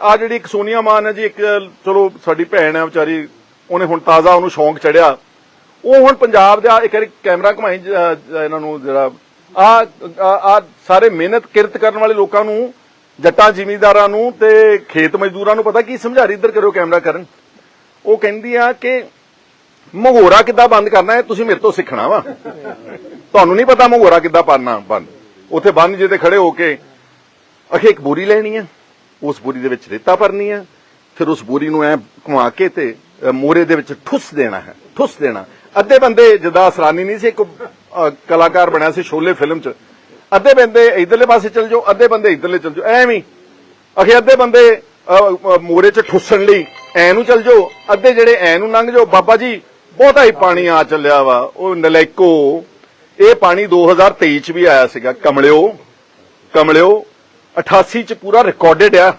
ਆ ਜਿਹੜੀ ਇੱਕ ਸੋਨੀਆ ਮਾਨ ਹੈ ਜੀ, ਇੱਕ, ਚਲੋ ਸਾਡੀ ਭੈਣ ਹੈ ਵਿਚਾਰੀ, ਉਹਨੇ ਹੁਣ ਤਾਜ਼ਾ ਉਹਨੂੰ ਸ਼ੌਂਕ ਚੜਿਆ। ਉਹ ਹੁਣ ਪੰਜਾਬ ਦਾ ਇੱਕ ਵਾਰੀ ਕੈਮਰਾ ਘੁਮਾਈ ਇਹਨਾਂ ਨੂੰ ਜਿਹੜਾ ਆ ਆ ਸਾਰੇ ਮਿਹਨਤ ਕਿਰਤ ਕਰਨ ਵਾਲੇ ਲੋਕਾਂ ਨੂੰ, ਜੱਟਾਂ, ਜ਼ਿਮੀਂਦਾਰਾਂ ਨੂੰ ਤੇ ਖੇਤ ਮਜ਼ਦੂਰਾਂ ਨੂੰ ਪਤਾ ਕੀ ਸਮਝਾਰੀ ਇੱਧਰ ਕਰੋ ਕੈਮਰਾ ਕਰਨ। ਉਹ ਕਹਿੰਦੀ ਆ ਕਿ ਮਹੋਰਾ ਕਿੱਦਾਂ ਬੰਦ ਕਰਨਾ ਹੈ, ਤੁਸੀਂ ਮੇਰੇ ਤੋਂ ਸਿੱਖਣਾ ਵਾ। ਤੁਹਾਨੂੰ ਨਹੀਂ ਪਤਾ ਮਹੋਰਾ ਕਿੱਦਾਂ ਪਾਣਾ ਬੰਦ। ਉੱਥੇ ਬੰਦ ਜਿਹਦੇ ਖੜੇ ਹੋ ਕੇ ਅਖੇ ਇੱਕ ਬੋਰੀ ਲੈਣੀ ਹੈ ਉਸ ਬੋਰੀ ਦੇ ਵਿੱਚ ਰੇਤਾ ਭਰਨੀ ਹੈ ਫਿਰ ਉਸ ਬੋਰੀ ਨੂੰ ਐ ਘੁਮਾ ਕੇ ਤੇ ਮੋਰੇ ਦੇ ਵਿੱਚ ਠੁੱਸ ਦੇਣਾ ਹੈ ਠੁੱਸ ਦੇਣਾ। ਅੱਧੇ ਬੰਦੇ ਜਦਾ ਅਸਰਾਨੀ ਨਹੀਂ ਸੀ ਇੱਕ ਕਲਾਕਾਰ ਬਣਿਆ ਸੀ ਸ਼ੋਲੇ ਫਿਲਮ 'ਚ। ਅੱਧੇ ਬੰਦੇ ਇਧਰਲੇ ਪਾਸੇ ਚਲ ਜਾਓ ਅੱਧੇ ਬੰਦੇ ਇਧਰਲੇ ਚਲ ਜਾਓ ਐਵੇਂ ਹੀ। ਅਖੇ ਅੱਧੇ ਬੰਦੇ ਅ, ਮੋਰੇ 'ਚ ਠੁੱਸਣ ਲਈ ਐ ਨੂੰ ਚਲ ਜਾਓ ਅੱਧੇ ਜਿਹੜੇ ਐ ਨੂੰ ਲੰਘ ਜਾਓ ਬਾਬਾ ਜੀ ਬਹੁਤਾ ਹੀ ਪਾਣੀ ਆ ਚੱਲਿਆ ਵਾ ਉਹ ਨਲੈਕੋ। ਇਹ ਪਾਣੀ 2023 ਚ ਵੀ ਆਇਆ ਸੀਗਾ ਕਮਲਿਓ ਕਮਲਿਓ 88 ਚ ਪੂਰਾ ਰਿਕਾਰਡਡ ਆ।